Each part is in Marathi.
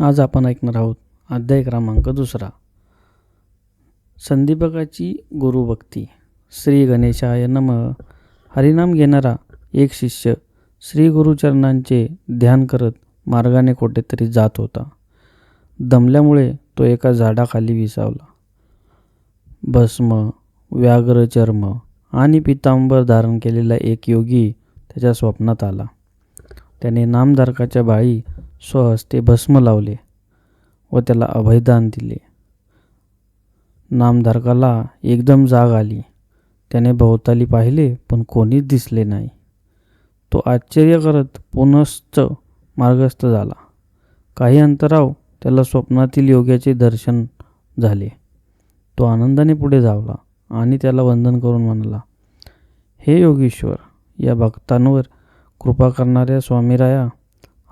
आज आपण ऐकणार आहोत अध्याय क्रमांक दुसरा. संदीपकाची गुरुभक्ती. श्री गणेशाय नम. हरिनाम घेणारा एक शिष्य श्री गुरुचरणांचे ध्यान करत मार्गाने कुठेतरी जात होता. दमल्यामुळे तो एका झाडाखाली विसावला. भस्म व्याघ्र चर्म आणि पितांबर धारण केलेला एक योगी त्याच्या स्वप्नात आला. त्याने नामधारकाच्या बाळी स्वहस्ते भस्म लावले व त्याला अभयदान दिले. नामधारकाला एकदम जाग आली. त्याने भोवताली पाहिले पण कोणीच दिसले नाही. तो आश्चर्य करत पुनश्च मार्गस्थ झाला. काही अंतराव त्याला स्वप्नातील योग्याचे दर्शन झाले. तो आनंदाने पुढे धावला आणि त्याला वंदन करून म्हणाला हे योगेश्वर या भक्तांवर कृपा करणाऱ्या स्वामीराया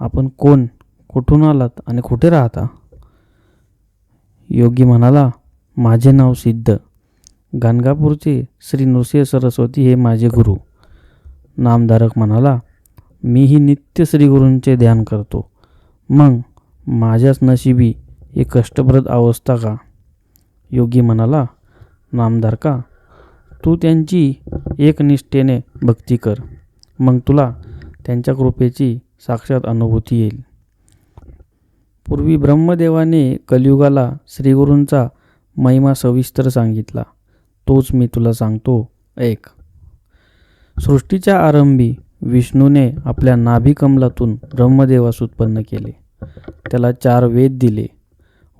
आपण कोण कुठून आलात आणि कुठे राहता? योगी म्हणाला माझे नाव सिद्ध. गाणगापूरचे श्री नृसिंह सरस्वती हे माझे गुरु. नामधारक म्हणाला मीही नित्य श्रीगुरूंचे ध्यान करतो. मग माझ्याच नशिबी ही कष्टप्रद अवस्था का? योगी म्हणाला नामधारका तू त्यांची एकनिष्ठेने भक्ती कर. मग तुला त्यांच्या कृपेची साक्षात अनुभूती येईल. पूर्वी ब्रह्मदेवाने कलियुगाला श्रीगुरूंचा महिमा सविस्तर सांगितला. तोच मी तुला सांगतो. एक. सृष्टीच्या आरंभी विष्णूने आपल्या नाभिकमलातून ब्रह्मदेवास उत्पन्न केले. त्याला चार वेद दिले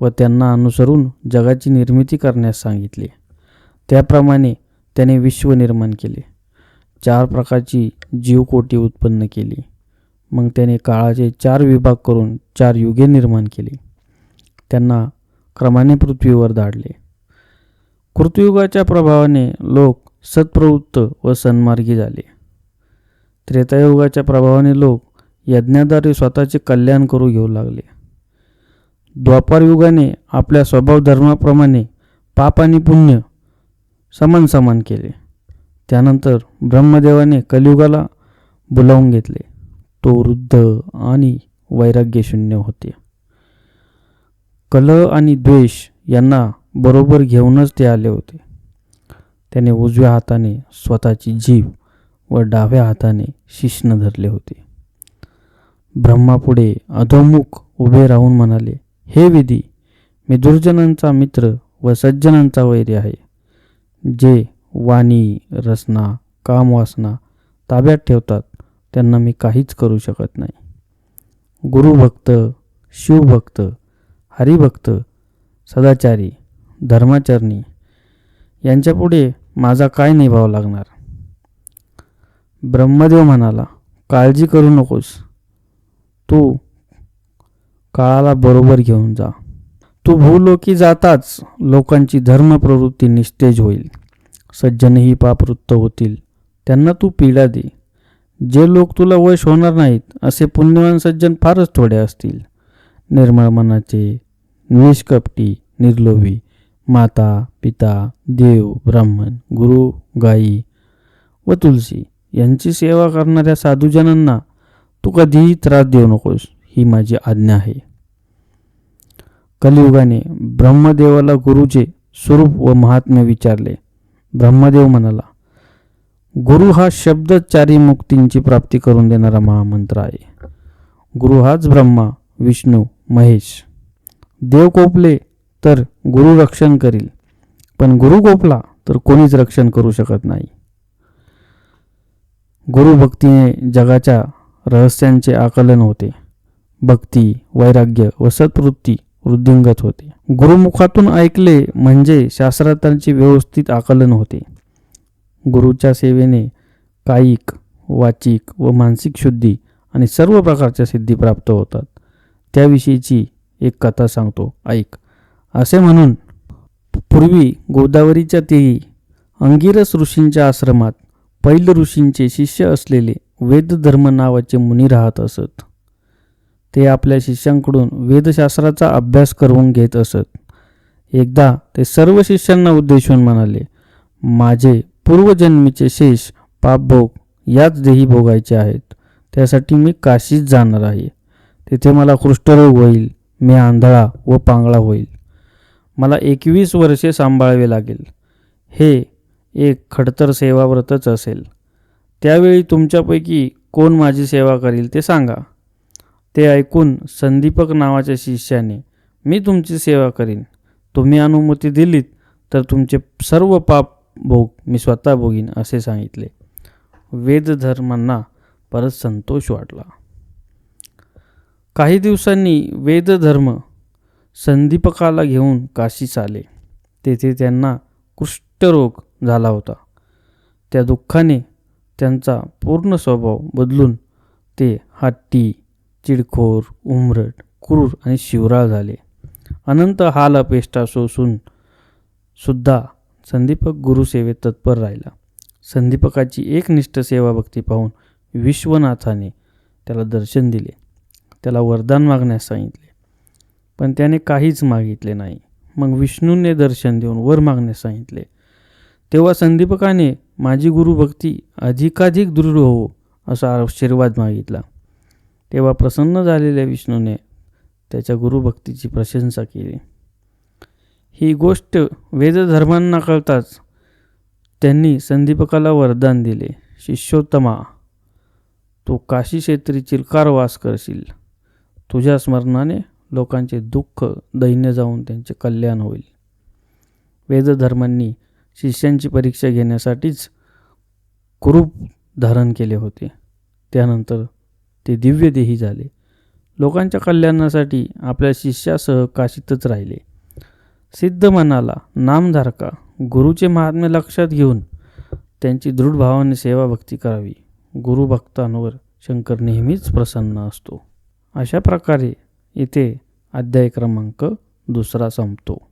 व त्यांना अनुसरून जगाची निर्मिती करण्यास सांगितले. त्याप्रमाणे त्याने विश्व निर्माण केले. चार प्रकारची जीवकोटी उत्पन्न केली. मग त्याने काळाचे चार विभाग करून चार युगे निर्माण केली. त्यांना क्रमाने पृथ्वीवर धाडले. कृतयुगाच्या प्रभावाने लोक सत्प्रवृत्त व सन्मार्गी झाले. त्रेतायुगाच्या प्रभावाने लोक यज्ञाद्वारे स्वतःचे कल्याण करू घेऊ लागले. द्वापार युगाने आपल्या स्वभाव धर्माप्रमाणे पाप आणि पुण्य समान समान केले. त्यानंतर ब्रह्मदेवाने कलियुगाला बोलावून घेतले. तो वृद्ध आणि वैराग्यशून्य होते. कलह आणि द्वेष यांना बरोबर घेऊनच ते आले होते. त्याने उजव्या हाताने स्वतःची जीव व डाव्या हाताने शिश्न धरले होते. ब्रह्मापुढे अधोमुख उभे राहून म्हणाले हे विधी मी दुर्जनांचा मित्र व सज्जनांचा वैरी आहे जे वाणी रसना कामवासना ताब्यात ठेवतात. त्यांना मी काहीच करू शकत नाही. गुरुभक्त शिवभक्त हरिभक्त सदाचारी धर्माचरणी यांच्यापुढे माझा काय निभाव लागणार? ब्रह्मदेव म्हणाला काळजी करू नकोस. तू काळाला बरोबर घेऊन जा. तू भूलोकी जाताच लोकांची धर्मप्रवृत्ती निस्तेज होईल. सज्जनही पापवृत्त होतील. त्यांना तू पीडा दे. जे लोक तुला वश होणार नाहीत असे पुण्यवान सज्जन फारच थोडे असतील. निर्मळ मनाचे निष्कपटी निर्लोभी माता पिता देव ब्राह्मण गुरु गायी व तुलसी यांची सेवा करणाऱ्या साधूजनांना तू कधीही त्रास देऊ नकोस ही माझी आज्ञा आहे. कलियुगाने ब्रह्मदेवाला गुरुचे स्वरूप व महात्म्य विचारले. ब्रह्मदेव म्हणाला गुरु हा शब्द चारी मुक्तींची प्राप्ती करून देणारा महामंत्र आहे. गुरु हाच ब्रह्मा विष्णू महेश. देव कोपले तर गुरु रक्षण करील पण गुरु कोपला तर कोणीच रक्षण करू शकत नाही. गुरु भक्तीने जगाच्या रहस्यांचे आकलन होते. भक्ती वैराग्य व सत्वृत्ती वृद्धिंगत होते. गुरुमुखातून ऐकले म्हणजे शास्त्रार्थांचे व्यवस्थित आकलन होते. गुरुच्या सेवेने कायिक वाचिक व मानसिक शुद्धी आणि सर्व प्रकारच्या सिद्धी प्राप्त होतात. त्याविषयीची एक कथा सांगतो. ऐक. असे म्हणून पूर्वी गोदावरीच्या तीरी अंगिरस ऋषींच्या आश्रमात पैल ऋषींचे शिष्य असलेले वेदधर्म नावाचे मुनी राहत असत. ते आपल्या शिष्यांकडून वेदशास्त्राचा अभ्यास करून घेत असत. एकदा ते सर्व शिष्यांना उद्देशून म्हणाले माझे पूर्वजन्मीचे शेष पापभोग याच देही भोगायचे आहेत. त्यासाठी मी काशीच जाणार आहे. तिथे मला कुष्ठरोग होईल मी आंधळा व पांगळा होईल. मला एकवीस वर्षे सांभाळावे लागेल. हे एक खडतर सेवाव्रतच असेल. त्यावेळी तुमच्यापैकी कोण माझी सेवा करील ते सांगा. ते ऐकून संदीपक नावाच्या शिष्याने मी तुमची सेवा करीन. तुम्ही अनुमती दिलीत तर तुमचे सर्व पाप भोग मी स्वतः भोगीन असे सांगितले. वेदधर्मांना परत संतोष वाटला. काही दिवसांनी वेदधर्म संदीपकाला घेऊन काशीस आले. तेथे त्यांना कुष्ठरोग झाला होता. त्या दुःखाने त्यांचा पूर्ण स्वभाव बदलून ते हट्टी चिडखोर उमरट क्रूर आणि शिवराळ झाले. अनंत हाल अपेष्टा सोसून सुद्धा संदीपक गुरुसेवेत तत्पर राहिला. संदीपकाची एकनिष्ठ सेवाभक्ती पाहून विश्वनाथाने त्याला दर्शन दिले. त्याला वरदान मागण्यास सांगितले. पण त्याने काहीच मागितले नाही. मग विष्णूने दर्शन देऊन वर मागण्यास सांगितले. तेव्हा संदीपकाने माझी गुरुभक्ती अधिकाधिक दृढ हो असा आशीर्वाद मागितला. तेव्हा प्रसन्न झालेल्या विष्णूने त्याच्या गुरुभक्तीची प्रशंसा केली. ही गोष्ट वेदधर्मांना कळताच त्यांनी संदीपकाला वरदान दिले. शिष्योत्तमा तू काशी क्षेत्री चिरकार वास करशील. तुझ्या स्मरणाने लोकांचे दुःख दैन्य जाऊन त्यांचे कल्याण होईल. वेदधर्मांनी शिष्यांची परीक्षा घेण्यासाठीच कुरूप धारण केले होते. त्यानंतर ते दिव्यदेही झाले. लोकांच्या कल्याणासाठी आपल्या शिष्यासह काशीतच राहिले. सिद्ध मनाला नामधारका गुरुचे महात्म्य लक्षात घेऊन त्यांची दृढ भावाने सेवाभक्ती करावी. गुरुभक्तांवर शंकर नेहमीच प्रसन्न असतो. अशा प्रकारे इथे अध्याय क्रमांक दुसरा संपतो.